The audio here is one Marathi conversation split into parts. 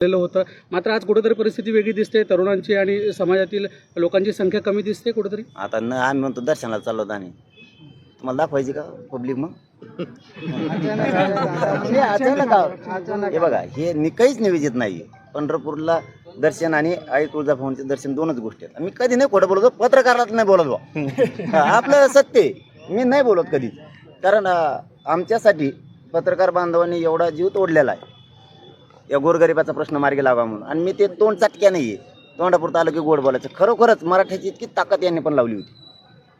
भरलेलं होतं. मात्र आज कुठेतरी परिस्थिती वेगळी दिसते. तरुणांची आणि समाजातील लोकांची संख्या कमी दिसते कुठेतरी. आता न आम्ही म्हणतो दर्शनाला चाललो होतो आणि तुम्हाला दाखवायची का पब्लिक मग? हे अचानक हे बघा हे नि काहीच निवेदित नाही पंढरपूरला दर्शन आणि आई तुळजाभवानीचे दर्शन दोनच गोष्टी आहेत. मी कधी नाही खोटं बोलतो पत्रकारात नाही बोलत बा आपलं सत्य आहे. मी नाही बोलत कधीच. कारण अं, आमच्यासाठी पत्रकार बांधवांनी एवढा जीव तोडलेला आहे. या गोरगरिबाचा प्रश्न मार्गी लावा म्हणून. आणि मी ते तोंड चटक्या नाही आहे तोंडापुरतं आलं की गोड बोलायचं. खरोखरच मराठ्याची इतकी ताकद यांनी पण लावली होती.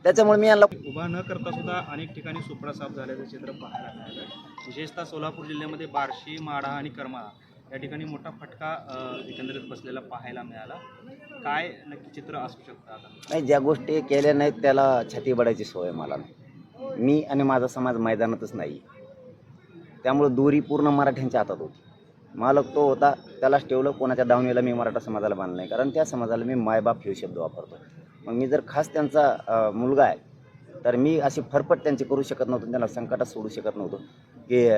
त्याच्यामुळे मी यांना उभा न करता सुद्धा अनेक ठिकाणी सुपडा साफ झाल्याचं चित्र पाहायला मिळालं. विशेषतः सोलापूर जिल्ह्यामध्ये बार्शी माढा आणि करमाळा या ठिकाणी मोठा फटका एकंदरीत बसलेला पाहायला मिळाला. काय नक्की चित्र असू शकतं आता? नाही ज्या गोष्टी केल्या नाहीत त्याला छाती बडायची सोय मला नाही. मी आणि माझा समाज मैदानातच नाही. त्यामुळं दोरी पूर्ण मराठ्यांच्या हातात होती. मालक तो होता त्यालाच ठेवलं कोणाच्या दावणीला मी मराठा समाजाला बांधलं नाही. कारण त्या समाजाला मी मायबाप हे शब्द वापरतो. मग मी जर खास त्यांचा मुलगा आहे तर मी अशी फरफट त्यांची करू शकत नव्हतो त्यांना संकटात सोडू शकत नव्हतो. की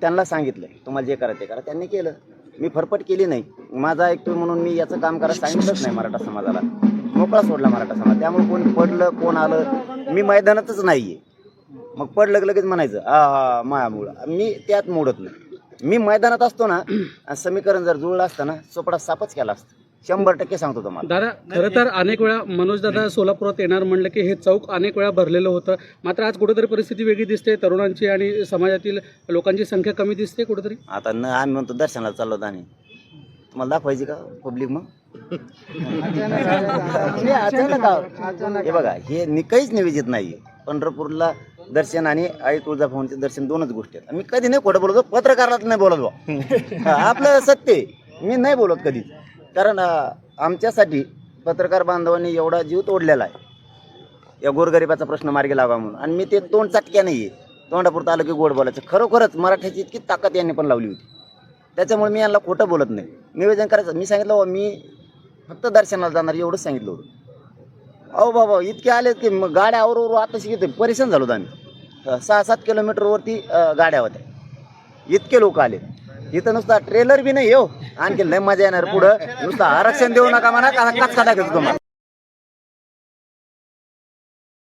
त्यांना सांगितलं तुम्हाला जे करा ते करा. त्यांनी केलं. मी फरफट केली नाही. माझा ऐकतोय म्हणून मी याचं काम करायला सांगितलंच नाही मराठा समाजाला. मोकळा सोडला मराठा समाज. त्यामुळे कोण पडलं कोण आलं मी मैदानातच नाही आहे मग पडलं लगेच म्हणायचं हा हा मायामुळं. मी त्यात मोडत नाही. मी मैदानात असतो ना आणि समीकरण जर जुळलं असतं ना चोपडा सापच केला असतं. शंभर टक्के सांगतो तुम्हाला. दादा खरं तर अनेक वेळा मनोज दादा सोलापुरात येणार म्हणलं की हे चौक अनेक वेळा भरलेलं होतं. मात्र आज कुठेतरी परिस्थिती वेगळी दिसते तरुणांची आणि समाजातील लोकांची संख्या कमी दिसते कुठेतरी. आता न आम्ही म्हणतो दर्शनाला चाललो होतो आणि तुम्हाला दाखवायची का पब्लिक मग? हे अचानक आहो. हे बघा हे नि काहीच निवेदित नाही पंढरपूरला दर्शन आणि आई तुळजाभवानीचे दर्शन दोनच गोष्टी आहेत. मी कधी नाही खोटं बोलतो पत्रकारात नाही बोलत बा आपलं सत्य आहे. मी नाही बोलत कधी कारण आमच्यासाठी पत्रकार बांधवांनी एवढा जीव तोडलेला आहे. या गोरगरिबाचा प्रश्न मार्गी लावा म्हणून. आणि मी ते तोंड चटक्या नाही आहे तोंडापुरतं आलं की गोड बोलायचं. खरोखरच मराठीची इतकी ताकद यांनी पण लावली होती. त्याच्यामुळे मी यांना खोटं बोलत नाही. निवेदन करायचं. मी सांगितलं मी फक्त दर्शनाला जाणार एवढंच सांगितलं होतं. अहो बाबा इतके आले की मग गाड्या आवरोवर आता शिकते परेशान झालो आम्ही. सहा सात किलोमीटरवरती गाड्या होत्या. इतके लोक आले इथं नुसता ट्रेलर बी नाही हो. आणखी लय मजा येणार पुढं. नुसतं आरक्षण देऊ नका म्हणा का कचका टाकायचं तुम्हाला?